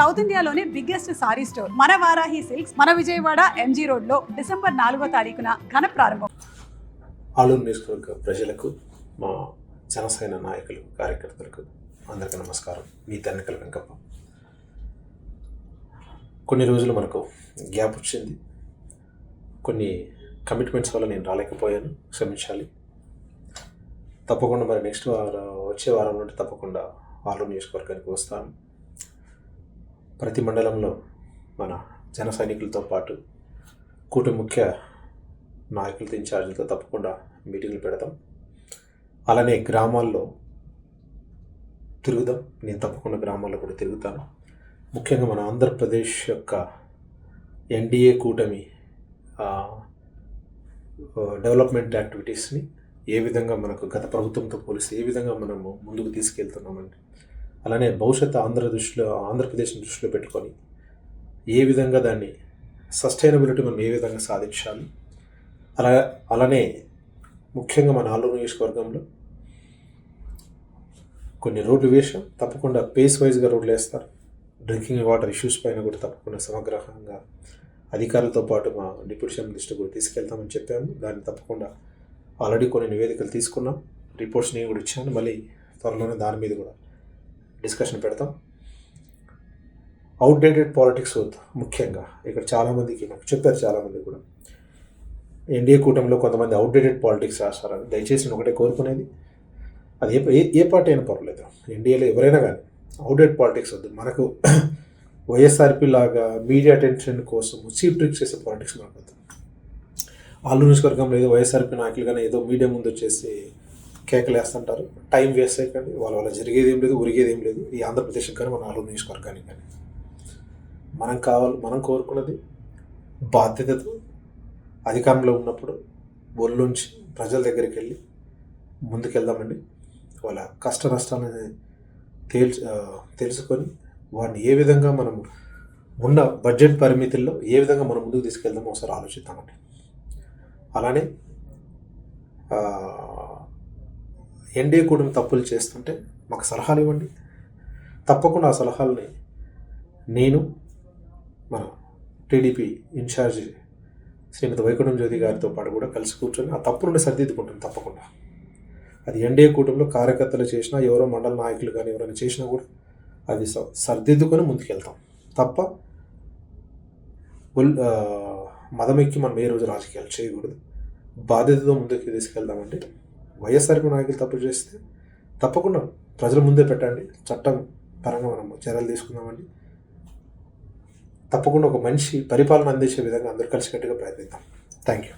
South ఇండియాలోనే biggest sorry store మన Varahi silks మన విజయవాడ ఎంజీ రోడ్లో డిసెంబర్ నాలుగో తారీఖున ఘన ప్రారంభం. ఆలూరు నియోజకవర్గ ప్రజలకు మా జనసేన నాయకులు కార్యకర్తలకు అందరికీ నమస్కారం. మీ తెన్నకల వెంకప్ప. కొన్ని రోజులు మనకు గ్యాప్ వచ్చింది. కొన్ని కమిట్మెంట్స్ వల్ల నేను రాలేకపోయాను. క్షమించాలి. తప్పకుండా మరి నెక్స్ట్ వారం వచ్చే వారం నుండి తప్పకుండా వాళ్ళు నియోజకవర్గానికి వస్తాను. ప్రతి మండలంలో మన జన సైనికులతో పాటు కూటమి ముఖ్య నాయకులతో ఇన్ఛార్జీలతో తప్పకుండా మీటింగ్లు పెడతాం. అలానే గ్రామాల్లో తిరుగుదాం. నేను తప్పకుండా గ్రామాల్లో కూడా తిరుగుతాను. ముఖ్యంగా మన ఆంధ్రప్రదేశ్ యొక్క ఎన్డీఏ కూటమి డెవలప్మెంట్ యాక్టివిటీస్ని ఏ విధంగా మనకు గత ప్రభుత్వంతో పోలిస్తే ఏ విధంగా మనము ముందుకు తీసుకెళ్తున్నామండి? అలానే భవిష్యత్తు ఆంధ్ర దృష్టిలో ఆంధ్రప్రదేశ్ దృష్టిలో పెట్టుకొని ఏ విధంగా దాన్ని సస్టైనబిలిటీ మనం ఏ విధంగా సాధించాలి? అలా అలానే ముఖ్యంగా మన ఆలూరు నియోజకవర్గంలో కొన్ని రోడ్లు వేసాం తప్పకుండా పేస్ వైజ్గా రోడ్లు వేస్తారు. డ్రింకింగ్ వాటర్ ఇష్యూస్ పైన కూడా తప్పకుండా సమగ్రంగా అధికారులతో పాటు మా డిప్యూటీ సీఎం దృష్టి కూడా తీసుకెళ్తామని చెప్పాము. దాన్ని తప్పకుండా ఆల్రెడీ కొన్ని నివేదికలు తీసుకున్నాం. రిపోర్ట్స్ నేను కూడా ఇచ్చాను. మళ్ళీ త్వరలోనే దాని మీద కూడా డిస్కషన్ పెడతాం. అవుట్డేటెడ్ పాలిటిక్స్ వద్దు ముఖ్యంగా. ఇక్కడ చాలామందికి నాకు చెప్పారు చాలామంది కూడా. ఎన్డీఏ కూటమిలో కొంతమంది అవుట్డేటెడ్ పాలిటిక్స్ రాస్తారని. దయచేసి నేను ఒకటే కోరుకునేది. అది ఏ ఏ- ఏ పార్టీ అయినా పర్వాలేదు. ఎన్డీఏలో ఎవరైనా కానీ అవుట్డేట్ పాలిటిక్స్ వద్దు. మనకు వైఎస్ఆర్పి లాగా మీడియా అటెన్షన్ కోసం చీప్ ట్రిక్స్ చేసే పాలిటిక్స్ మనకు వద్దు. ఆలు నియోజకవర్గంలో ఏదో వైఎస్ఆర్పి నాయకులు కానీ ఏదో మీడియా ముందు వచ్చేసి కేకలు వేస్తుంటారు టైం వేస్ట్ అయిపోయింది. వాళ్ళ వల్ల జరిగేది ఏం లేదు ఉరిగేది ఏం లేదు. ఈ ఆంధ్రప్రదేశ్కి కానీ మన ఆలూరు నియోజకవర్గానికి కానీ. మనం కావాలి మనం కోరుకున్నది బాధ్యతతో అధికారంలో ఉన్నప్పుడు ఒళ్ళుంచి ప్రజల దగ్గరికి వెళ్ళి ముందుకెళ్దామండి. వాళ్ళ కష్ట నష్టాలని తేల్చు తెలుసుకొని వాడిని ఏ విధంగా మనం ఉన్న బడ్జెట్ పరిమితుల్లో ఏ విధంగా మనం ముందుకు తీసుకెళ్దామో ఒకసారి ఆలోచిద్దామండి. అలానే ఎన్డీఏ కూటమి తప్పులు చేస్తుంటే మాకు సలహాలు ఇవ్వండి. తప్పకుండా ఆ సలహాలని నేను మన టీడీపీ ఇన్ఛార్జి శ్రీమతి వైకుంఠం జ్యోతి గారితో పాటు కూడా కలిసి కూర్చొని ఆ తప్పులను సర్దిద్దుకుంటాం తప్పకుండా. అది ఎన్డీఏ కూటమిలో కార్యకర్తలు చేసినా ఎవరో మండల నాయకులు కానీ ఎవరైనా చేసినా కూడా అది స- సర్దిద్దుకొని ముందుకెళ్తాం. తప్ప మదమెక్కి మనం ఏ రోజు రాజకీయాలు చేయకూడదు. బాధ్యతతో ముందుకు తీసుకెళ్దామంటే వైఎస్ఆర్పి నాయకులు తప్పు చేస్తే తప్పకుండా ప్రజల ముందే పెట్టండి. చట్టం పరంగా మనం చర్యలు తీసుకుందామండి. తప్పకుండా ఒక మంచి పరిపాలన అందించే విధంగా అందరూ కలిసికట్టుగా ప్రయత్నిద్దాం. Thank you